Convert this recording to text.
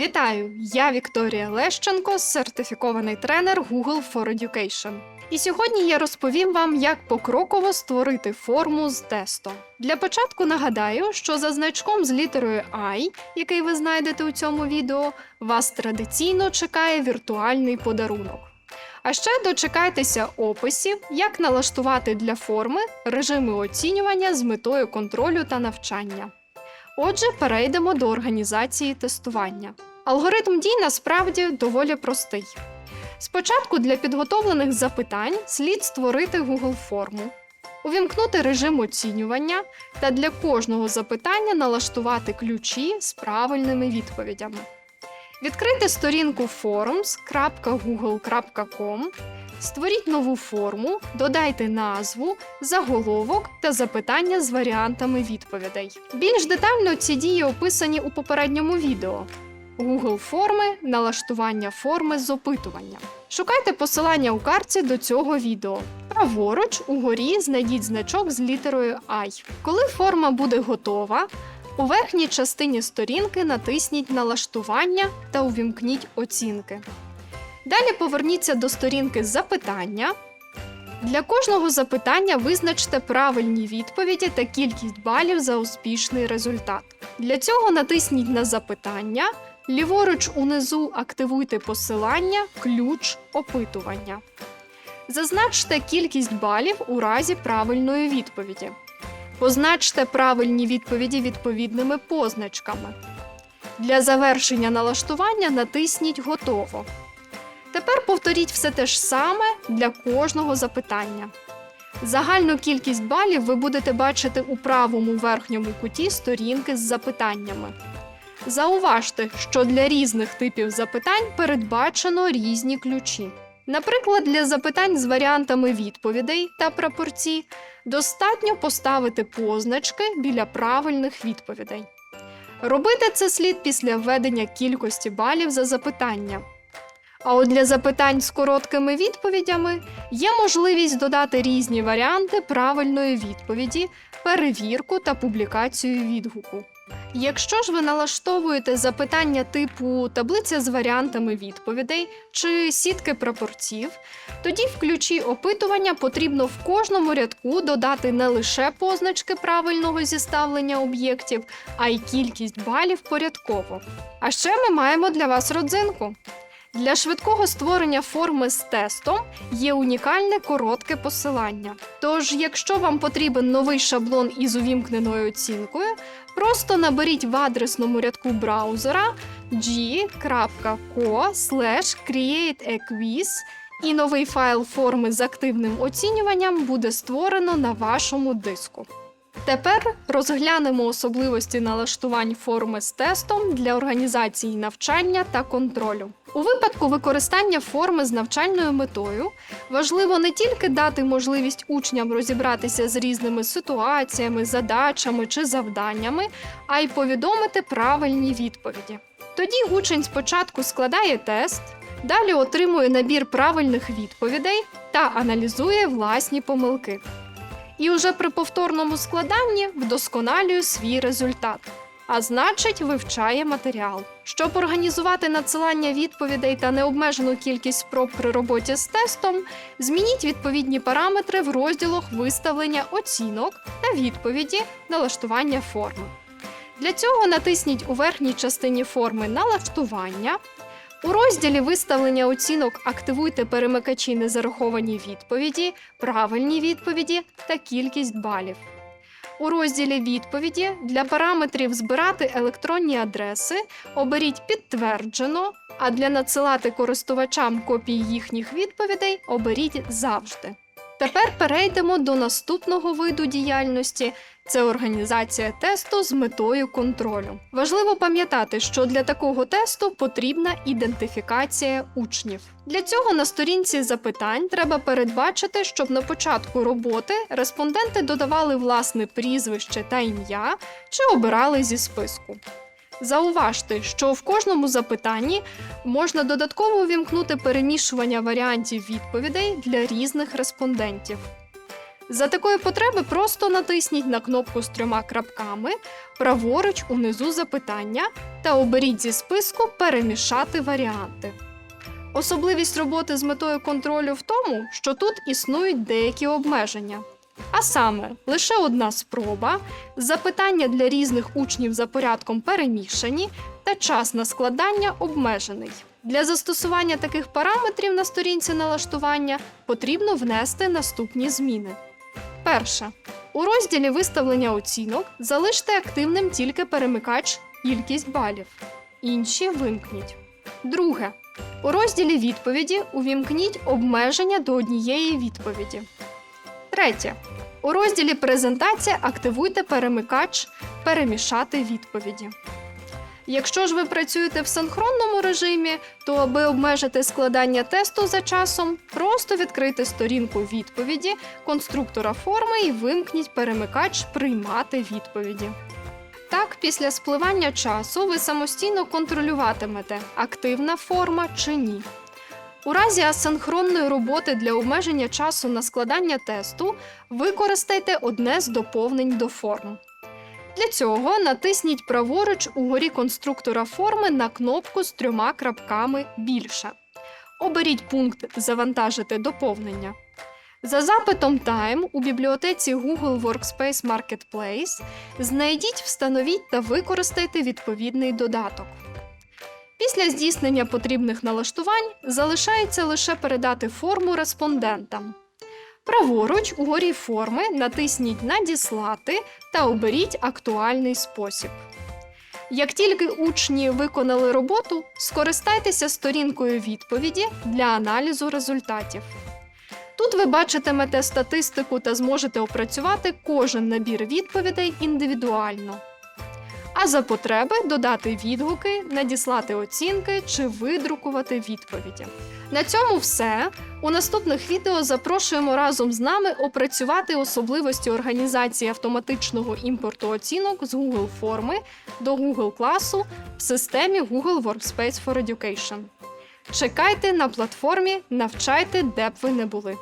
Вітаю! Я Вікторія Лещенко, сертифікований тренер Google for Education. І сьогодні я розповім вам, як покроково створити форму з тестом. Для початку нагадаю, що за значком з літерою I, який ви знайдете у цьому відео, вас традиційно чекає віртуальний подарунок. А ще дочекайтеся описів, як налаштувати для форми режими оцінювання з метою контролю та навчання. Отже, перейдемо до організації тестування. Алгоритм дій насправді доволі простий. Спочатку для підготовлених запитань слід створити Google форму, увімкнути режим оцінювання та для кожного запитання налаштувати ключі з правильними відповідями. Відкрити сторінку forums.google.com, створіть нову форму, додайте назву, заголовок та запитання з варіантами відповідей. Більш детально ці дії описані у попередньому відео. Google форми, налаштування форми з опитування. Шукайте посилання у карті до цього відео. Праворуч угорі знайдіть значок з літерою I. Коли форма буде готова, у верхній частині сторінки натисніть Налаштування та увімкніть оцінки. Далі поверніться до сторінки запитання. Для кожного запитання визначте правильні відповіді та кількість балів за успішний результат. Для цього натисніть на запитання. Ліворуч унизу активуйте посилання Ключ опитування. Зазначте кількість балів у разі правильної відповіді. Позначте правильні відповіді відповідними позначками. Для завершення налаштування натисніть Готово. Тепер повторіть все те ж саме для кожного запитання. Загальну кількість балів ви будете бачити у правому верхньому куті сторінки з запитаннями. Зауважте, що для різних типів запитань передбачено різні ключі. Наприклад, для запитань з варіантами відповідей та прапорці достатньо поставити позначки біля правильних відповідей. Робити це слід після введення кількості балів за запитання. А от для запитань з короткими відповідями є можливість додати різні варіанти правильної відповіді, перевірку та публікацію відгуку. Якщо ж ви налаштовуєте запитання типу таблиця з варіантами відповідей чи сітки прапорців, тоді в ключі опитування потрібно в кожному рядку додати не лише позначки правильного зіставлення об'єктів, а й кількість балів порядково. А ще ми маємо для вас родзинку. Для швидкого створення форми з тестом є унікальне коротке посилання. Тож, якщо вам потрібен новий шаблон із увімкненою оцінкою, просто наберіть в адресному рядку браузера g.co create a quiz і новий файл форми з активним оцінюванням буде створено на вашому диску. Тепер розглянемо особливості налаштувань форми з тестом для організації навчання та контролю. У випадку використання форми з навчальною метою важливо не тільки дати можливість учням розібратися з різними ситуаціями, задачами чи завданнями, а й повідомити правильні відповіді. Тоді учень спочатку складає тест, далі отримує набір правильних відповідей та аналізує власні помилки і уже при повторному складанні вдосконалює свій результат, а значить, вивчає матеріал. Щоб організувати надсилання відповідей та необмежену кількість спроб при роботі з тестом, змініть відповідні параметри в розділах виставлення оцінок та відповіді налаштування форми. Для цього натисніть у верхній частині форми налаштування. У розділі виставлення оцінок активуйте перемикачі незараховані відповіді, правильні відповіді та кількість балів. У розділі відповіді для параметрів збирати електронні адреси оберіть підтверджено, а для надсилати користувачам копії їхніх відповідей оберіть завжди. Тепер перейдемо до наступного виду діяльності це організація тесту з метою контролю. Важливо пам'ятати, що для такого тесту потрібна ідентифікація учнів. Для цього на сторінці запитань треба передбачити, щоб на початку роботи респонденти додавали власне прізвище та ім'я чи обирали зі списку. Зауважте, що в кожному запитанні можна додатково увімкнути перемішування варіантів відповідей для різних респондентів. За такої потреби просто натисніть на кнопку з трьома крапками праворуч унизу запитання та оберіть зі списку Перемішати варіанти. Особливість роботи з метою контролю в тому, що тут існують деякі обмеження. А саме, лише одна спроба, запитання для різних учнів за порядком перемішані та час на складання обмежений. Для застосування таких параметрів на сторінці налаштування потрібно внести наступні зміни. Перше. У розділі виставлення оцінок залиште активним тільки перемикач кількість балів. Інші вимкніть. Друге. У розділі відповіді увімкніть обмеження до однієї відповіді. Третє. У розділі Презентація активуйте перемикач Перемішати відповіді. Якщо ж ви працюєте в синхронному режимі, то аби обмежити складання тесту за часом, просто відкрийте сторінку відповіді конструктора форми і вимкніть перемикач Приймати відповіді. Так, після спливання часу ви самостійно контролюватимете, активна форма чи ні. У разі асинхронної роботи для обмеження часу на складання тесту використайте одне з доповнень до форм. Для цього натисніть праворуч угорі конструктора форми на кнопку з трьома крапками більше. Оберіть пункт Завантажити доповнення. За запитом Time у бібліотеці Google Workspace Marketplace знайдіть, встановіть та використайте відповідний додаток. Після здійснення потрібних налаштувань залишається лише передати форму респондентам. Праворуч угорі форми натисніть Надіслати та оберіть актуальний спосіб. Як тільки учні виконали роботу, скористайтеся сторінкою відповіді для аналізу результатів. Тут ви бачитимете статистику та зможете опрацювати кожен набір відповідей індивідуально. А за потреби додати відгуки, надіслати оцінки чи видрукувати відповіді. На цьому все. У наступних відео запрошуємо разом з нами опрацювати особливості організації автоматичного імпорту оцінок з Google форми до Google класу в системі Google Workspace for Education. Чекайте на платформі Навчайте, де б ви не були.